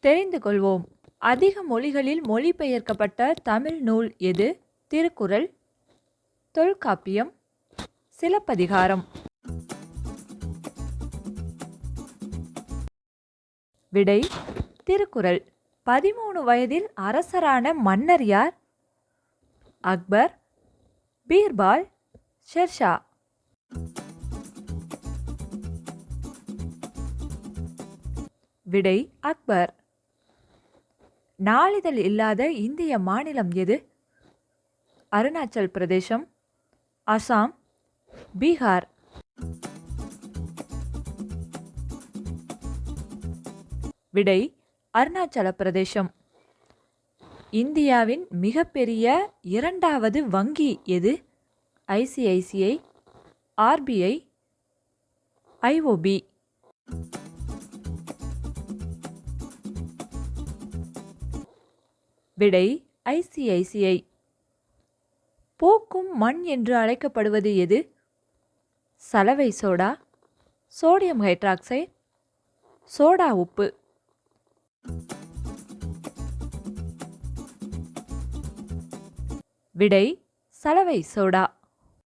தெரிந்து கொள்வோம். அதிக மொழிகளில் மொழிபெயர்க்கப்பட்ட தமிழ் நூல் எது? திருக்குறள் தொல்காப்பியம் சிலப்பதிகாரம். விடை திருக்குறள். பதிமூணு வயதில் அரசரான மன்னர் யார்? அக்பர் பீர்பால் ஷெர்ஷா. விடை அக்பர். நாளிதழ் இல்லாத இந்திய மாநிலம் எது? அருணாச்சல் பிரதேசம் அசாம் பீகார். விடை அருணாச்சல பிரதேசம். இந்தியாவின் மிகப்பெரிய இரண்டாவது வங்கி எது? ICICI RBI IOB. விடை ஐசிஐசிஐ போக்கும் மண் என்று அழைக்கப்படுவது எது? சலவை சோடா சோடியம் ஹைட்ராக்சைடு சோடா உப்பு. விடை சலவை சோடா.